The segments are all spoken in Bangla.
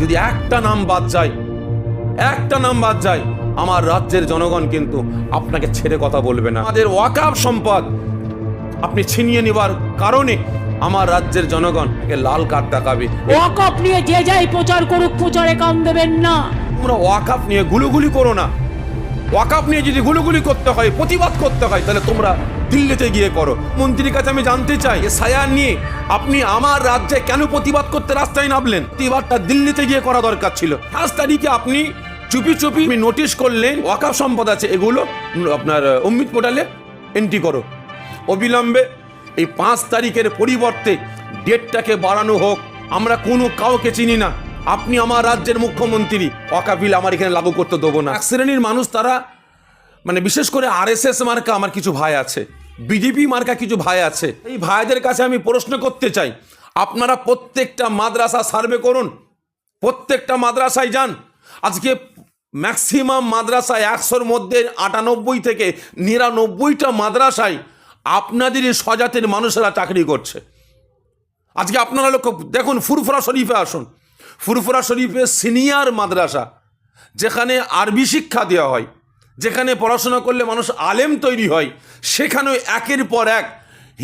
যদি একটা নাম বাদ যায় একটা নাম বাদ যায় আমার রাজ্যের জনগণ কিন্তু আপনাকে ছেড়ে কথা বলবে না। আমাদের ওয়াকাব সম্পদ আপনি ছিনিয়ে নেবার কারণে আমার রাজ্যের জনগণ লাল কার্ড দেখাবে। ওয়াকফ নিয়ে যে যাই প্রচার করুক প্রচারে কান দেবেন না। তোমরা ওয়াকাফ নিয়ে গুলুগুলি করো না। ওয়াকাফ নিয়ে যদি গুলুগুলি করতে হয় প্রতিবাদ করতে হয় তাহলে তোমরা দিল্লিতে গিয়ে করো। মন্ত্রীর কাছে আমি জানতে চাই, এ সায়ান নিয়ে আপনি আমার রাজ্যে কেন প্রতিবাদ করতে রাস্তায় নামলেন? প্রতিবাদটা দিল্লিতে গিয়ে করা দরকার ছিল। পাঁচ তারিখে আপনি চুপি চুপি আমি নোটিশ করলেন, ওয়াকাফ সম্পদ আছে, এগুলো আপনার অমৃত পোর্টালে এন্ট্রি করো। অবিলম্বে এই পাঁচ তারিখের পরিবর্তে ডেটটাকে বাড়ানো হোক। আমরা কোনো কাউকে চিনি না। আপনি আমার রাজ্যের মুখ্যমন্ত্রী। অকাবিল আমার এখানে লাগু করতে দেবো না। এক শ্রেণির মানুষ তারা মানে বিশেষ করে আরএসএস মার্কা আমার কিছু ভাই আছে। বিজেপি মার্কা কিছু ভাই আছে, এই ভাইদের কাছে আমি প্রশ্ন করতে চাই। আপনারা প্রত্যেকটা মাদ্রাসা সার্ভে করুন, প্রত্যেকটা মাদ্রাসায় যান। আজকে ম্যাক্সিমাম মাদ্রাসায় একশোর মধ্যে আটানব্বই থেকে নিরানব্বইটা মাদ্রাসায় আপনাদেরই স্বজাতির মানুষেরা চাকরি করছে। আজকে আপনারা লক্ষ্য, দেখুন ফুরফুরা শরীফে আসুন। ফুরফুরা শরীফে সিনিয়র মাদ্রাসা, যেখানে আরবি শিক্ষা দেওয়া হয় যেখানে পড়াশোনা করলে মানুষ আলেম তৈরি হয়, সেখানেও একের পর এক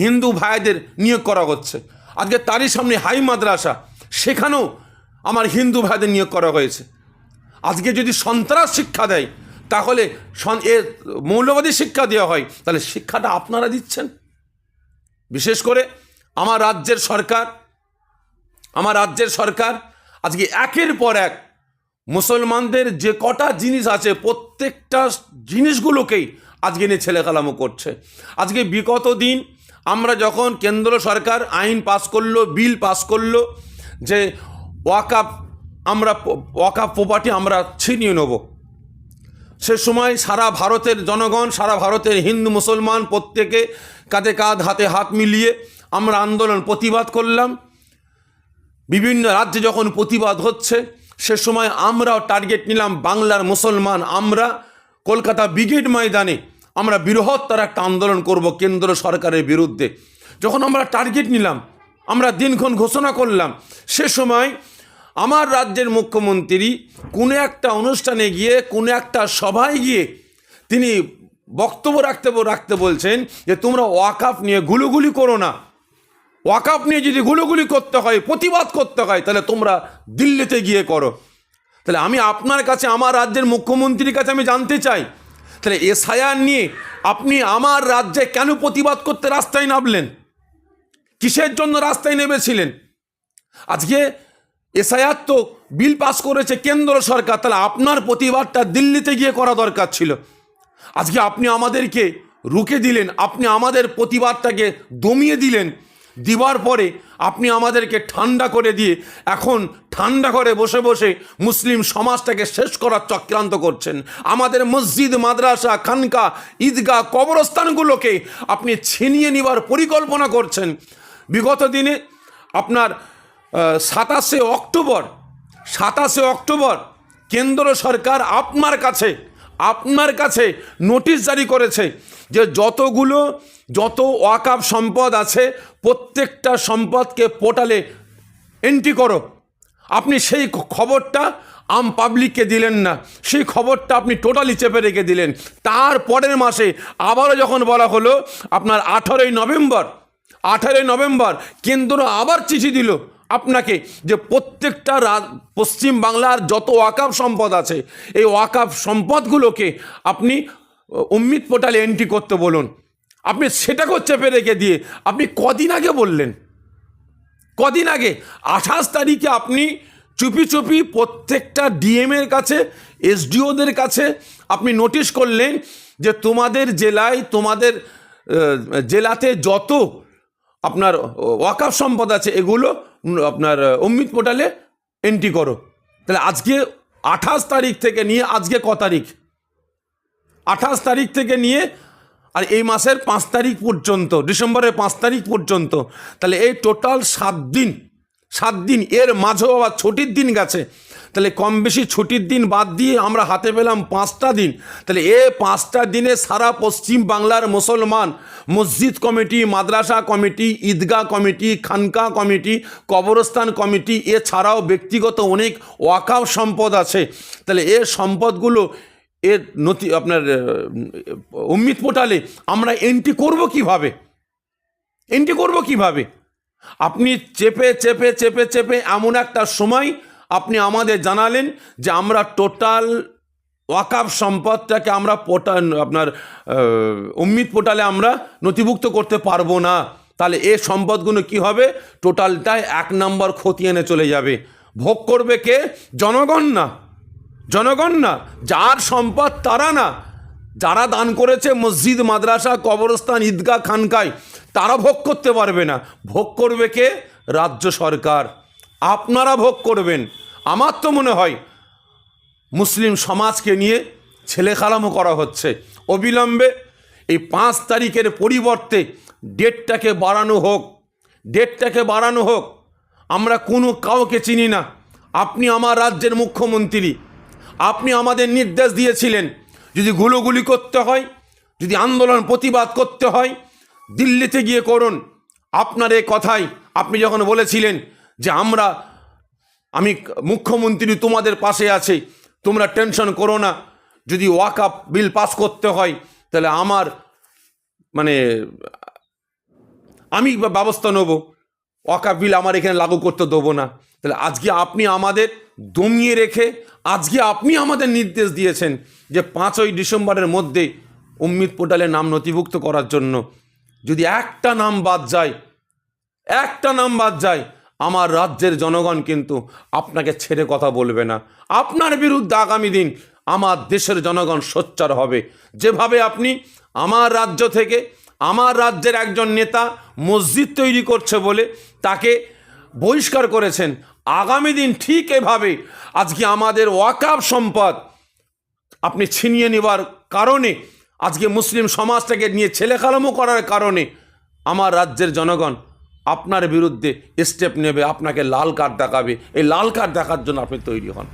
হিন্দু ভাইদের নিয়োগ করা হচ্ছে। আজকে তারই সামনে হাই মাদ্রাসা, সেখানেও আমার হিন্দু ভাইদের নিয়োগ করা হয়েছে। আজকে যদি সন্ত্রাস শিক্ষা দেয়, তাহলে এ মৌলবাদী শিক্ষা দেওয়া হয়, তাহলে শিক্ষাটা আপনারা দিচ্ছেন। বিশেষ করে আমার রাজ্যের সরকার, আমার রাজ্যের সরকার আজকে একের পর এক মুসলমানদের যে কটা জিনিস আছে, প্রত্যেকটা জিনিসগুলোকেই আজকে নিয়ে ছেলেখালামো করছে। আজকে বিগত দিন আমরা যখন কেন্দ্র সরকার আইন পাস করল, বিল পাস করল, যে ওয়াকাপ আমরা ওয়াকাপ প্রপার্টি আমরা ছিনিয়ে নেব। সে সময় সারা ভারতের জনগণ, সারা ভারতের হিন্দু মুসলমান প্রত্যেকে কাঁধে কাঁধ, হাতে হাত মিলিয়ে আমরা আন্দোলন প্রতিবাদ করলাম। বিভিন্ন রাজ্যে যখন প্রতিবাদ হচ্ছে সে সময় আমরাও টার্গেট নিলাম বাংলার মুসলমান, আমরা কলকাতা ব্রিগেড ময়দানে আমরা বৃহত্তর একটা আন্দোলন করব কেন্দ্র সরকারের বিরুদ্ধে। যখন আমরা টার্গেট নিলাম, আমরা দিনক্ষণ ঘোষণা করলাম, সে সময় আমার রাজ্যের মুখ্যমন্ত্রী কোনো একটা অনুষ্ঠানে গিয়ে, কোনো একটা সভায় গিয়ে তিনি বক্তব্য রাখতে রাখতে বলছেন যে তোমরা ওয়াকাফ নিয়ে গুলুগুলি করো না। ওয়াকাপ নিয়ে যদি গুলোগুলি করতে হয়, প্রতিবাদ করতে হয়, তাহলে তোমরা দিল্লিতে গিয়ে করো। তাহলে আমি আপনার কাছে, আমার রাজ্যের মুখ্যমন্ত্রীর কাছে আমি জানতে চাই, তাহলে এসআইআর নিয়ে আপনি আমার রাজ্যে কেন প্রতিবাদ করতে রাস্তায় নামলেন? কিসের জন্য রাস্তায় নেমেছিলেন? আজকে এসআইআর তো বিল পাস করেছে কেন্দ্র সরকার, তাহলে আপনার প্রতিবাদটা দিল্লিতে গিয়ে করা দরকার ছিল। আজকে আপনি আমাদেরকে রুখে দিলেন, আপনি আমাদের প্রতিবাদটাকে দমিয়ে দিলেন। দিবার পরে আপনি আমাদেরকে ঠান্ডা করে দিয়ে এখন ঠান্ডা করে বসে বসে মুসলিম সমাজটাকে শেষ করার চক্রান্ত করছেন। আমাদের মসজিদ, মাদ্রাসা, খানকা, ঈদগাহ কবরস্থানগুলোকে আপনি ছিনিয়ে নেবার পরিকল্পনা করছেন। বিগত দিনে আপনার সাতাশে অক্টোবর সাতাশে অক্টোবর কেন্দ্র সরকার আপনার কাছে আপনার কাছে নোটিশ জারি করেছে যে যতগুলো, যত ওয়াকাপ সম্পদ আছে, প্রত্যেকটা সম্পদকে পোর্টালে এন্ট্রি করো। আপনি সেই খবরটা আম পাবলিককে দিলেন না। সেই খবরটা আপনি টোটালি চেপে রেখে দিলেন। তার পরের মাসে আবারও যখন বলা হলো, আপনার আঠারোই নভেম্বর আঠারোই নভেম্বর কেন্দ্র আবার চিঠি দিল। আপনাকে যে প্রত্যেকটা পশ্চিম বাংলার যত ওয়াকাপ সম্পদ আছে, এই ওয়াকাপ সম্পদগুলোকে আপনি অমৃত পোর্টালে এন্ট্রি করতে বলুন। আপনি সেটাকেও চেপে রেখে দিয়ে, আপনি কদিন আগে বললেন। কদিন আগে? আঠাশ তারিখে আপনি চুপি চুপি প্রত্যেকটা ডিএমের কাছে এসডিওদের কাছে আপনি নোটিশ করলেন যে তোমাদের জেলায়, তোমাদের জেলাতে যত আপনার ওয়াকাফ সম্পদ আছে, এগুলো আপনার অমিত পোর্টালে এন্ট্রি করো। তাহলে আজকে আঠাশ তারিখ থেকে নিয়ে আজকে ক তারিখ? আঠাশ তারিখ থেকে নিয়ে আর এই মাসের পাঁচ তারিখ পর্যন্ত, ডিসেম্বরের পাঁচ তারিখ পর্যন্ত, তাহলে এই টোটাল সাত দিন সাত দিন, এর মাঝেও আবার ছুটির দিন গেছে। তাহলে কম বেশি ছুটির দিন বাদ দিয়ে আমরা হাতে পেলাম পাঁচটা দিন। তাহলে এ পাঁচটা দিনে সারা পশ্চিম বাংলার মুসলমান মসজিদ কমিটি, মাদ্রাসা কমিটি, ঈদগাহ কমিটি খানকা কমিটি, কবরস্থান কমিটি, এছাড়াও ব্যক্তিগত অনেক ওয়াকাফ সম্পদ আছে। তাহলে এ সম্পদগুলো এর নথি আপনার উম্মিত পোর্টালে আমরা এন্ট্রি করব কীভাবে? এন্ট্রি করব কীভাবে? আপনি চেপে চেপে চেপে চেপে এমন একটা সময় আমাদের জানালেন যে আমরা টোটাল ওয়াকাফ সম্পদটাকে আমরা পোর্টাল আপনার উম্মিদ পোর্টালে আমরা নথিভুক্ত করতে পারব না। তাহলে এ সম্পদগুলো কি হবে? টোটালটাই এক নম্বর এনে চলে যাবে। ভোগ করবে কে? জনগণ না। জনগণ না। যার সম্পদ তারা না। যারা দান করেছে মসজিদ, মাদ্রাসা, কবরস্থান, ঈদগাহ খানকায় তারা ভোগ করতে পারবে না। ভোগ করবে কে? রাজ্য সরকার। আপনারা ভোগ করবেন। আমার তো মনে হয় মুসলিম সমাজকে নিয়ে ছেলে খালামো করা হচ্ছে। অবিলম্বে এই পাঁচ তারিখের পরিবর্তে ডেটটাকে বাড়ানো হোক, ডেটটাকে বাড়ানো হোক। আমরা কোনো কাউকে চিনি না। আপনি আমার রাজ্যের মুখ্যমন্ত্রী। আপনি আমাদের নির্দেশ দিয়েছিলেন যদি গুলোগুলি করতে হয়, যদি আন্দোলন প্রতিবাদ করতে হয়, দিল্লিতে গিয়ে করুন। আপনার এ কথাই আপনি যখন বলেছিলেন যে আমরা আমি মুখ্যমন্ত্রী তোমাদের পাশে আছি, তোমরা টেনশন করো না। যদি ওয়াকআপ বিল পাস করতে হয়, তাহলে আমার মানে আমি ব্যবস্থা নেব। ওয়াকআপ বিল আমার এখানে লাগু করতে দেবো না। তাহলে আজকে আপনি আমাদের দমিয়ে রেখে, আজকে আপনি আমাদের নির্দেশ দিয়েছেন যে পাঁচই ডিসেম্বরের মধ্যে উম্মিদ পোর্টালে নাম নথিভুক্ত করার জন্য যদি একটা নাম বাদ যায়, একটা নাম বাদ যায় আমার রাজ্যের জনগণ কিন্তু আপনাকে ছেড়ে কথা বলবে না। আপনার বিরুদ্ধে আগামী দিন আমার দেশের জনগণ সোচ্চার হবে। যেভাবে আপনি আমার রাজ্য থেকে আমার রাজ্যের একজন নেতা মসজিদ তৈরি করছে বলে তাকে বহিষ্কার করেছেন, আগামী দিন ঠিক এভাবে আজকে আমাদের ওয়াকাব সম্পদ আপনি ছিনিয়ে নেবার কারণে, আজকে মুসলিম সমাজটাকে নিয়ে ছেলেখালামো করার কারণে আমার রাজ্যের জনগণ আপনার বিরুদ্ধে স্টেপ নেবে, আপনাকে লাল কার্ড দেখাবে। এই লাল কার্ড দেখার জন্য আপনি তৈরি হন।